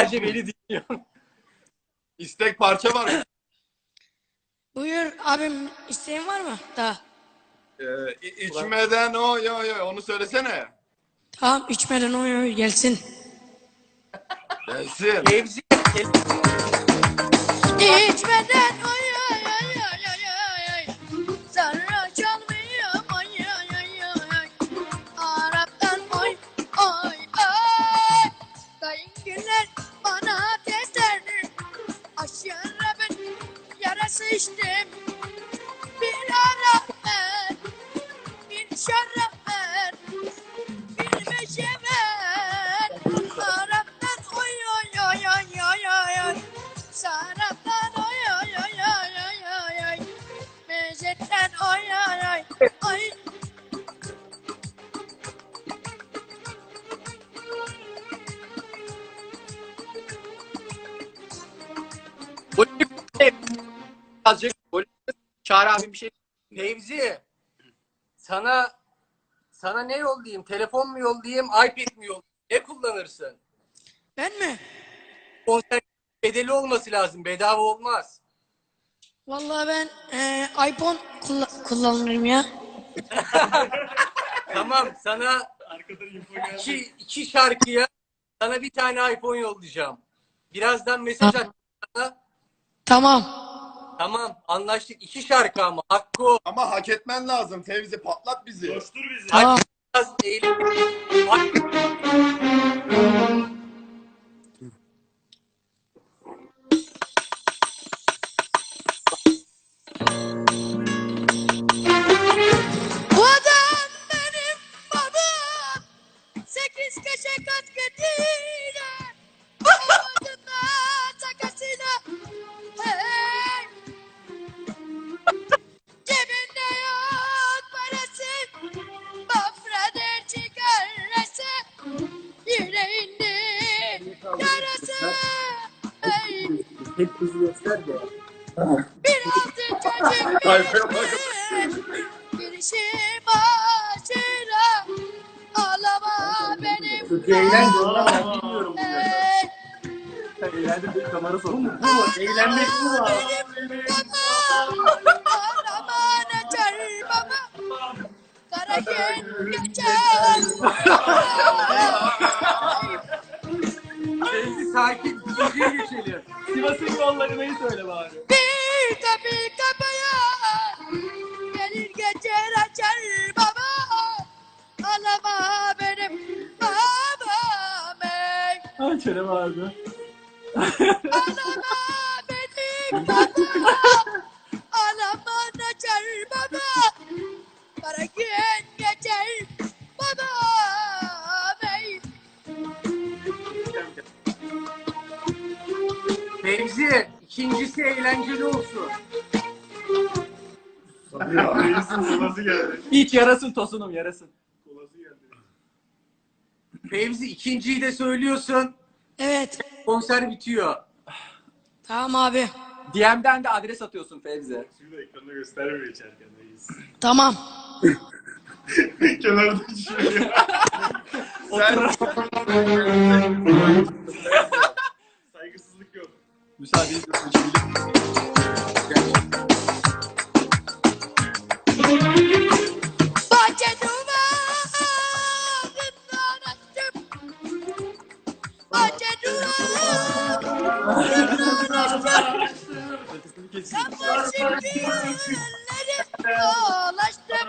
Sadece beni dinliyor. İstek parça var mı? Buyur abim isteğin var mı? Daha. Ee, i- içmeden o yo yo onu söylesene. Tamam içmeden oynuyor gelsin. Gelsin. İçmeden oy içtim. Bir ara bir şarap bir meşe ver. Araptan oy oy oy oy oy oy oy. Saraptan oy oy oy oy oy oy oy oy oy oy. Çağrı abi bir şey. Fevzi. Sana sana ne yollayayım? Telefon mu yollayayım? iPad mi yollayayım? Ne kullanırsın? Ben mi? Konser bedeli olması lazım. Bedava olmaz. Vallahi ben eee iPhone kulla- kullanırım ya. Tamam sana iki, iki şarkıya sana bir tane iPhone yollayacağım. Birazdan mesaj at sana. Tamam. Tamam anlaştık. İki şarkı ama. Hakkı o. Ama hak etmen lazım Fevzi patlat bizi. Tamam. Biraz eğlenelim. Bak- Hep kızı göster de. Bir altın çocuk Sayfaya bak. Girişi başına Ağlama benim Eğlence ona ben bilmiyorum. Bir kamera sorun. Bu mu? Eğlenmek bu mu? benim Ağlama açar baba Kara gün geçer Kerem abi. Ağlama benim babam Ağlama açar baba Kara gün geçer babam ey Fevzi ikincisi eğlenceli olsun. Geldi? Hiç yarasın tosunum yarasın. Kolası geldi. Fevzi ikinciyi de söylüyorsun. Evet Konser bitiyor. tamam abi DM'den de adres atıyorsun Fevzi. Şimdi ekranda göstermiyor içerken reis. tamam Kenarda düşüyor. Sen Saygısızlık yok. Müsaade ediyorsun. Dolaştım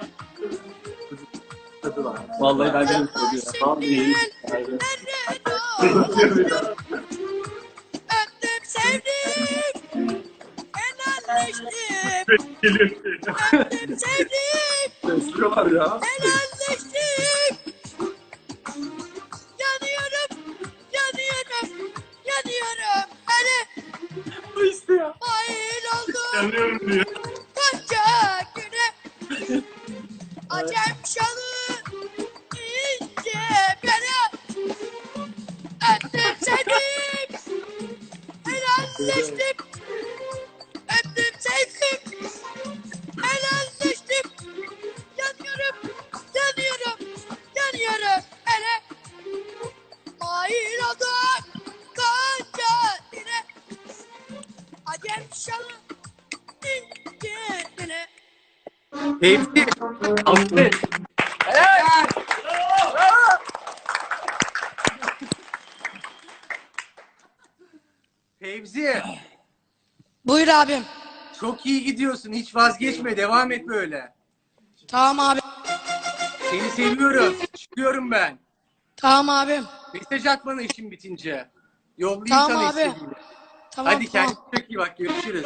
Vallahi ben de dolaştım Öptüm sevdim Helalleştim. Öptüm sevdim Gösteriyorlar ya. Helalleştim. aleluya. Fevzi. Aferin. Helal. Bravo. Fevzi. Buyur abim. Çok iyi gidiyorsun. Hiç vazgeçme. Devam et böyle. Tamam abi. Seni seviyorum. Çıkıyorum ben. Tamam abim. Mesaj at bana işin bitince. Yollayayım Tamam sana abi. istediğini. Tamam Hadi tamam. kendine çok iyi bak. Görüşürüz.